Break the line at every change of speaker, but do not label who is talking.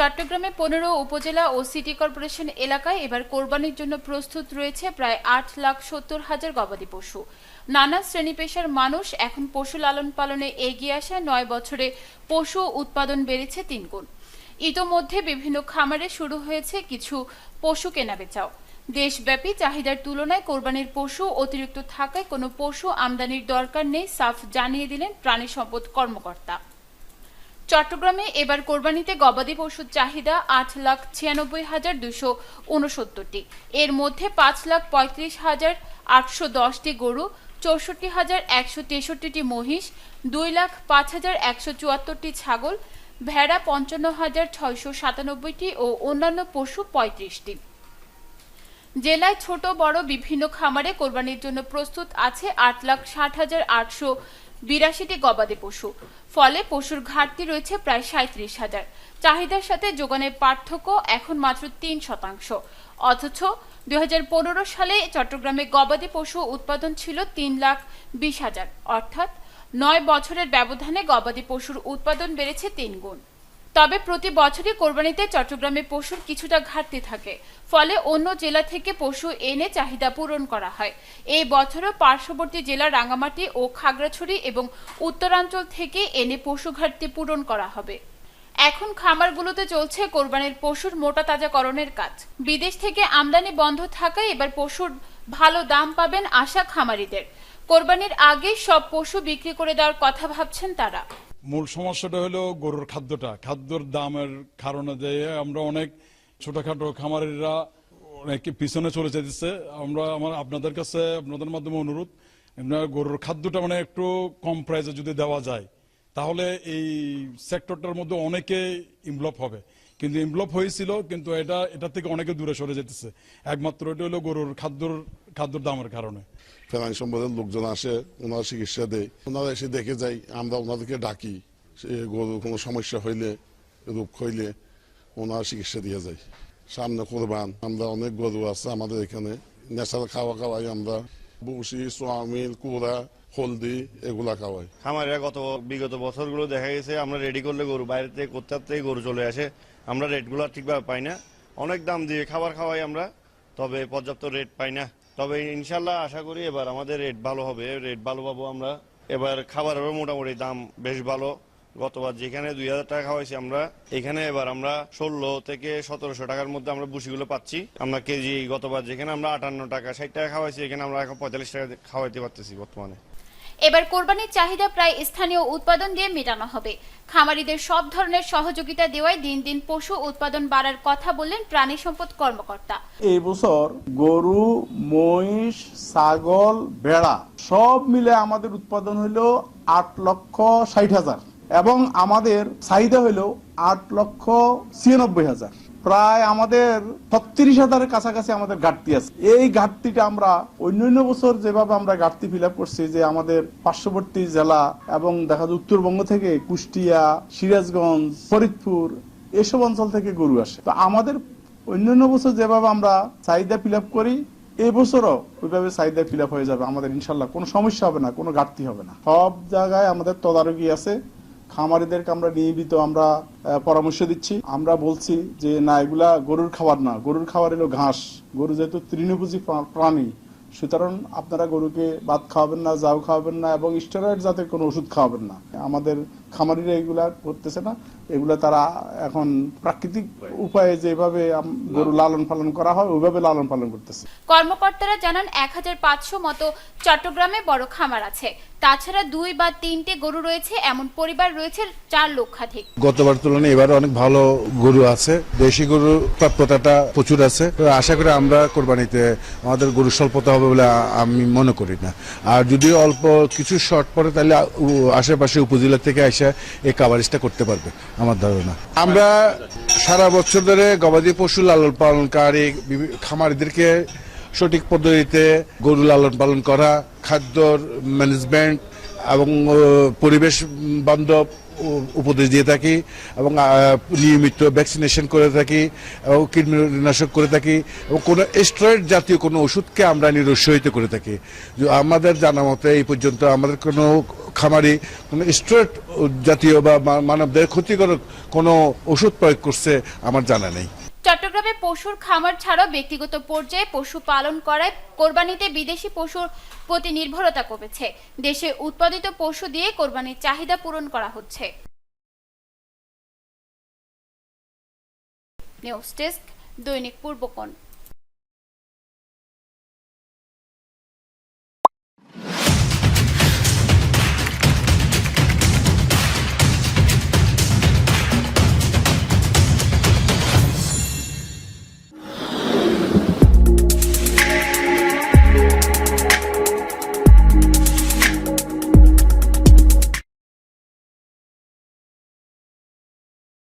চট্টগ্রামে পনেরো উপজেলা ও সিটি কর্পোরেশন এলাকায় এবার কোরবানির জন্য প্রস্তুত রয়েছে প্রায় আট লাখ সত্তর হাজার গবাদি পশু। নানা শ্রেণি পেশার মানুষ এখন পশু লালন পালনে এগিয়ে আসা। নয় বছরে পশু উৎপাদন বেড়েছে তিনগুণ ইতোমধ্যে বিভিন্ন খামারে শুরু হয়েছে কিছু পশু কেনাবেচাও। দেশব্যাপী চাহিদার তুলনায় কোরবানির পশু অতিরিক্ত থাকায় কোনো পশু আমদানির দরকার নেই, সাফ জানিয়ে দিলেন প্রাণী সম্পদ কর্মকর্তা। চট্টগ্রামে এবার কোরবানিতে গবাদি পশুর চাহিদা আট লাখ ছিয়ানব্বই হাজার দুশো উনসত্তরটি। এর মধ্যে পাঁচ লাখ পঁয়ত্রিশ হাজার আটশো দশটি গরু, চৌষট্টি হাজার একশো তেষট্টিটি মহিষ, দুই লাখ পাঁচ হাজার একশো চুয়াত্তরটি ছাগল, ভেড়া পঞ্চান্ন হাজার ছয়শো সাতানব্বইটি ও অন্যান্য পশু পঁয়ত্রিশটি। জেলায় ছোট বড় বিভিন্ন খামারে কোরবানির জন্য প্রস্তুত আছে আট লাখ ষাট হাজার আটশো বিরাশিটি গবাদি পশু। ফলে পশুর ঘাটতি রয়েছে প্রায় সাঁত্রিশ হাজার। চাহিদার সাথে যোগানের পার্থক্য এখন মাত্র তিন শতাংশ। অথচ দু হাজার পনেরো সালে চট্টগ্রামে গবাদি পশু উৎপাদন ছিল তিন লাখ বিশ হাজার। অর্থাৎ নয় বছরের ব্যবধানে গবাদি পশুর উৎপাদন বেড়েছে তিন গুণ তবে প্রতি বছরই কোরবানিতে চট্টগ্রামে পশুর কিছুটা ঘাটতি থাকে। ফলে অন্য জেলা থেকে পশু এনে চাহিদা পূরণ করা হয়। এই বছরও পার্শ্ববর্তী জেলা রাঙ্গামাটি ও খাগড়াছড়ি এবং উত্তরাঞ্চল থেকে এনে পশু ঘাটতি পূরণ করা হবে। এখন খামারগুলোতে চলছে কোরবানির পশুর মোটা তাজাকরণের কাজ। বিদেশ থেকে আমদানি বন্ধ থাকায় এবার পশুর ভালো দাম পাবেন আশা খামারিদের। কোরবানির আগে সব পশু বিক্রি করে দেওয়ার কথা ভাবছেন তারা।
মূল সমস্যাটা হলো গরুর খাদ্যটা। খাদ্যর দামের কারণে যে আমরা অনেক ছোটখাটো খামারিরা অনেক পিছনে চলে যেতেছে। আমরা আমার আপনাদের কাছে আপনাদের মাধ্যমে অনুরোধ গরুর খাদ্যটা মানে একটু কম প্রাইসে যদি দেওয়া যায়, তাহলে এই সেক্টরটার মধ্যে অনেকে ইনভলভ হবে। কিন্তু ইনভলভ হয়েছিল কিন্তু এটা এটা থেকে অনেকে দূরে সরে যেতেছে। একমাত্র এটা হলো গরুর খাদ্যর খাদ্যর দামের কারণে।
ফেরান সম্পদের লোকজন আসে ওনারা চিকিৎসা দেয়। ওনারা এসে দেখে যাই আমরা ওনাদেরকে ডাকি সে গরুর কোনো সমস্যা হইলে রোগ হইলে ওনারা চিকিৎসা দিয়ে যায়। সামনে কোরবান আমরা অনেক গরু আছে আমাদের এখানে। ন্যাচারাল খাওয়া খাওয়াই আমরা। বসি সোয়ামিল কুড়া হলদি এগুলা খাওয়াই।
খামারিরা গত বিগত বছরগুলো দেখা গেছে আমরা রেডি করলে গরু বাইরে থেকে করতে থেকে গরু চলে আসে আমরা রেটগুলো ঠিকভাবে পাই না। অনেক দাম দিয়ে খাবার খাওয়াই আমরা, তবে পর্যাপ্ত রেট পাই না। তবে ইনশাল্লাহ আশা করি এবার আমাদের রেট ভালো হবে, রেট ভালো পাবো আমরা। এবার খাবারেরও মোটামুটি দাম বেশ ভালো। গতবার যেখানে দুই হাজার টাকা খাওয়াইছি আমরা, এখানে এবার আমরা ষোলো থেকে সতেরোশো টাকার মধ্যে আমরা বুসিগুলো পাচ্ছি। আমরা কেজি গতবার যেখানে আমরা আটান্ন টাকা, ষাট টাকা খাওয়াইছি, এখানে আমরা এখন পঁয়তাল্লিশ টাকা খাওয়াইতে পারতেছি বর্তমানে।
এবার কোরবানির চাহিদা প্রায় স্থানীয় উৎপাদন দিয়ে মেটানো হবে। খামারিদের সব ধরনের সহযোগিতা দেওয়ায় দিন দিন পশু উৎপাদন বাড়ার কথা বললেন প্রাণী সম্পদ কর্মকর্তা।
এই বছর গরু, মহিষ, ছাগল, ভেড়া সব মিলে আমাদের উৎপাদন হইল আট লক্ষ ষাট হাজার এবং আমাদের চাহিদা হইল আট লক্ষ ছিয়ানব্বই হাজার। প্রায় আমাদের ছত্রিশ হাজারের কাছাকাছি আমাদের ঘাটতি আছে। এই ঘাটতিটা আমরা অন্যান্য বছর যেভাবে আমরা ঘাটতি ফিল করছি যে আমাদের পার্শ্ববর্তী জেলা এবং দেখা যায় উত্তরবঙ্গ থেকে কুষ্টিয়া, সিরাজগঞ্জ, ফরিদপুর এসব অঞ্চল থেকে গরু আসে। তো আমাদের অন্যান্য বছর যেভাবে আমরা চাহিদা ফিল করি, এই বছরও ওইভাবে চাহিদা ফিল হয়ে যাবে। আমাদের ইনশাল্লাহ কোনো সমস্যা হবে না, কোনো ঘাটতি হবে না। সব জায়গায় আমাদের তদারকি আছে। খামারিদেরকে আমরা নিয়মিত আমরা পরামর্শ দিচ্ছি। আমরা বলছি যে, না, এগুলা গরুর খাবার না। গরুর খাবার হলো ঘাস। গরু যেহেতু তৃণভোজী প্রাণী, সুতরাং আপনারা গরুকে ভাত খাওয়াবেন না, যাও খাওয়াবেন না এবং স্টেরয়েড জাতের কোনো ওষুধ খাওয়াবেন না। আমাদের খামারিরা এগুলা করতেছে না। এগুলা তারা এখন প্রাকৃতিক উপায়ে যেভাবে গরু লালন পালন করা হয় ওইভাবে লালন পালন করতেছে।
কর্মকর্তারা জানান এক হাজার পাঁচশো মতো চট্টগ্রামে বড় খামার আছে। তাছাড়া দুই বা তিনটে গরু রয়েছে এমন পরিবার রয়েছে চার লক্ষাধিক।
গতবার তুলনায় এবার অনেক ভালো গরু আছে। দেশি গরু প্রাপ্যতাটা প্রচুর আছে। তো আশা করি আমরা কোরবানিতে আমাদের গরু স্বল্পতা হবে বলে আমি মনে করি না। আর যদি অল্প কিছু শর্ট পড়ে তাহলে আশেপাশে উপজেলা থেকে এসে এই কাভারেজটা করতে পারবে, আমার ধারণা। আমরা সারা বছর ধরে গবাদি পশু লালন পালনকারী খামারিদেরকে সঠিক পদ্ধতিতে গরু লালন পালন করা খাদ্যর ম্যানেজমেন্ট এবং পরিবেশ বান্ধব উপদেশ দিয়ে থাকি এবং নিয়মিত ভ্যাকসিনেশন করে থাকি এবং কীটনাশক করে থাকি এবং কোনো স্টেরয়েড জাতীয় কোনো ওষুধকে আমরা নিরুৎসাহিত করে থাকি। আমাদের জানা মতে এই পর্যন্ত আমাদের কোনো খামারি কোনো স্ট্রেট জাতীয় বা মানবদের ক্ষতিকারক কোনো ওষুধ প্রয়োগ করছে আমার জানা নেই।
চট্টগ্রামে পশুর খামার ছাড়াও ব্যক্তিগত পর্যায়ে পশু পালন করায় কোরবানিতে বিদেশি পশুর প্রতি নির্ভরতা কমেছে। দেশে উৎপাদিত পশু দিয়ে কোরবানির চাহিদা পূরণ করা হচ্ছে। নিউজ ডেস্ক, দৈনিক পূর্বকোণ।